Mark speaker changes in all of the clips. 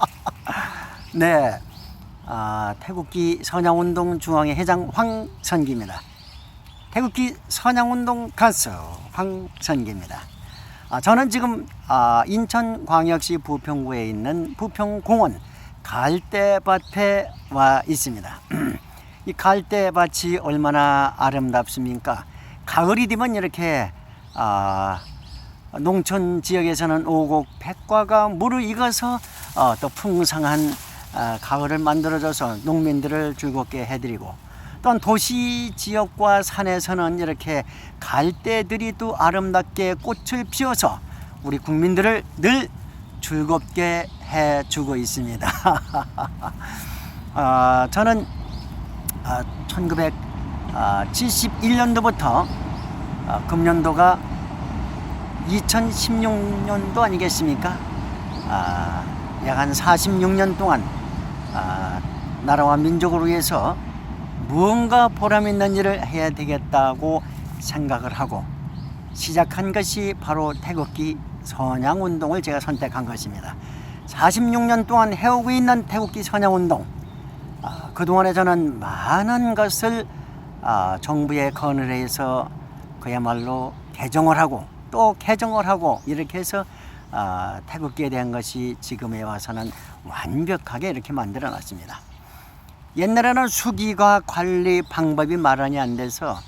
Speaker 1: 네, 아, 태국기 선양운동 중앙회 회장 황선기입니다. 태국기 선양운동 가수 황선기입니다. 아, 저는 지금 아, 인천광역시 부평구에 있는 부평공원 갈대밭에 와 있습니다. 이 갈대밭이 얼마나 아름답습니까? 가을이 되면 이렇게 아, 농촌 지역에서는 오곡 백과가 무르익어서 어, 또 풍성한 아, 가을을 만들어줘서 농민들을 즐겁게 해드리고 또한 도시 지역과 산에서는 이렇게 갈대들이 또 아름답게 꽃을 피워서 우리 국민들을 늘 즐겁게 해주고 있습니다. 아, 저는 아, 1971년도부터 아, 금년도가 2016년도 아니겠습니까? 아, 약 한 46년 동안 아, 나라와 민족을 위해서 무언가 보람 있는 일을 해야 되겠다고 생각을 하고 시작한 것이 바로 태극기 선양 운동을 제가 선택한 것입니다. 46년 동안 해오고 있는 태극기 선양 운동. 아, 그동안에 저는 많은 것을 아, 정부의 건을해서 그야말로 개정을 하고 또 개정을 하고 이렇게 해서 아, 태극기에 대한 것이 지금에 와서는 완벽하게 이렇게 만들어 놨습니다. 옛날에는 수기가 관리 방법이 마련이 안 돼서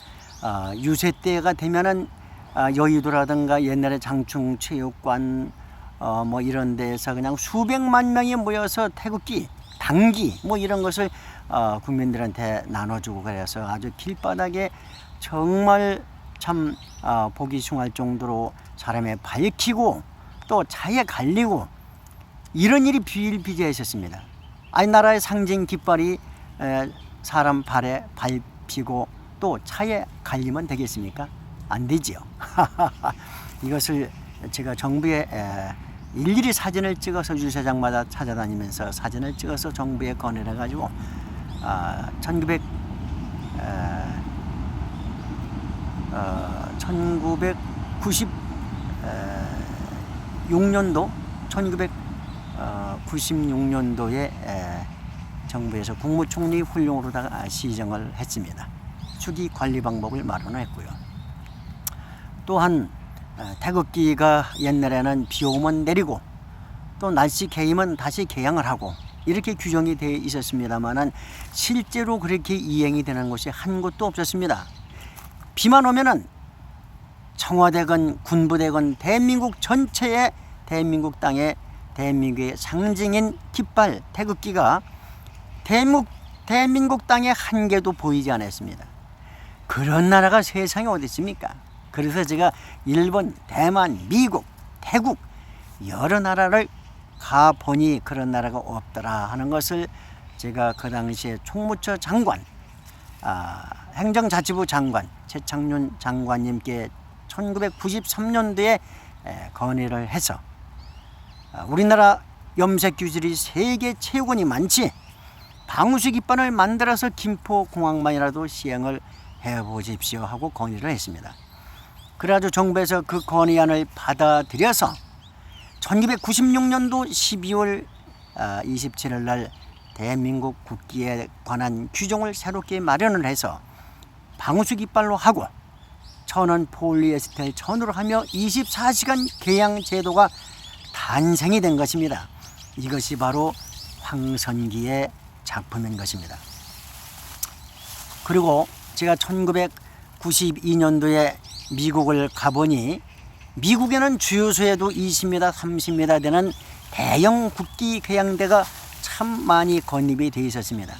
Speaker 1: 어, 유세 때가 되면은 어, 여의도라든가 옛날에 장충 체육관 어, 뭐 이런 데에서 그냥 수백만 명이 모여서 태극기, 당기 뭐 이런 것을 어, 국민들한테 나눠주고 그래서 아주 길바닥에 정말 참 어, 보기 흉할 정도로 사람에 밝히고 또 차에 갈리고 이런 일이 비일비재했었습니다. 아니 나라의 상징 깃발이 에, 사람 발에 밟히고 또 차에 갈리면 되겠습니까? 안 되지요. 이것을 제가 정부에 에, 일일이 사진을 찍어서 유세장마다 찾아다니면서 사진을 찍어서 정부에 건의를 해가지고 아, 1900 에, 어, 1996년도 1996년도에 정부에서 국무총리 훈령으로다가 시정을 했습니다. 수기 관리 방법을 마련했고요. 또한 어, 태극기가 옛날에는 비 오면 내리고 또 날씨 개이면 다시 개양을 하고 이렇게 규정이 되어 있었습니다만은 실제로 그렇게 이행이 되는 곳이 한 곳도 없었습니다. 비만 오면은 청와대건 군부대건 대한민국 전체의 대한민국 땅에 대한민국의 상징인 깃발 태극기가 대한민국, 대한민국 땅에 한 개도 보이지 않았습니다. 그런 나라가 세상에 어디 있습니까? 그래서 제가 일본, 대만, 미국, 태국 여러 나라를 가 보니 그런 나라가 없더라 하는 것을 제가 그 당시에 총무처 장관, 아, 행정자치부 장관 최창윤 장관님께 1993년도에 건의를 해서 아, 우리나라 염색 규질이 세계 최고니 많지 방우수 깃발을 만들어서 김포 공항만이라도 시행을 해보십시오 하고 건의를 했습니다. 그래가지고 정부에서 그 건의안을 받아들여서 1996년도 12월 27일 날 대한민국 국기에 관한 규정을 새롭게 마련을 해서 방우수 깃발로 하고 천연 폴리에스테를 천으로 하며 24시간 개양 제도가 탄생이 된 것입니다. 이것이 바로 황선기의 작품인 것입니다. 그리고 제가 1992년도에 미국을 가보니 미국에는 주요소에도 20m, 30m 되는 대형 국기 개양대가 참 많이 건립이 되어 있었습니다.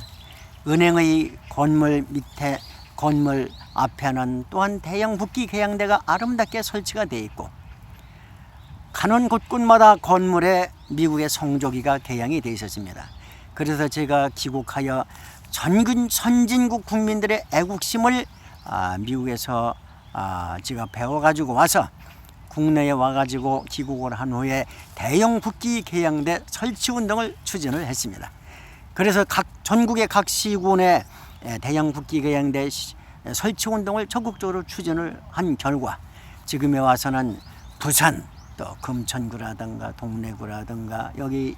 Speaker 1: 은행의 건물 밑에 건물 앞에는 또한 대형 국기 개양대가 아름답게 설치가 되어 있고 가는 곳곳마다 건물에 미국의 성조기가 개양이 되어 있었습니다. 그래서 제가 귀국하여 전근 선진국 국민들의 애국심을 아, 미국에서 아, 제가 배워가지고 와서 국내에 와가지고 귀국을 한 후에 대형 국기 개양대 설치 운동을 추진을 했습니다. 그래서 각 전국의 각 시군에 에, 대형 국기 개양대 시- 설치 운동을 적극적으로 추진을 한 결과 지금에 와서는 부산 또 금천구라든가 동래구라든가 여기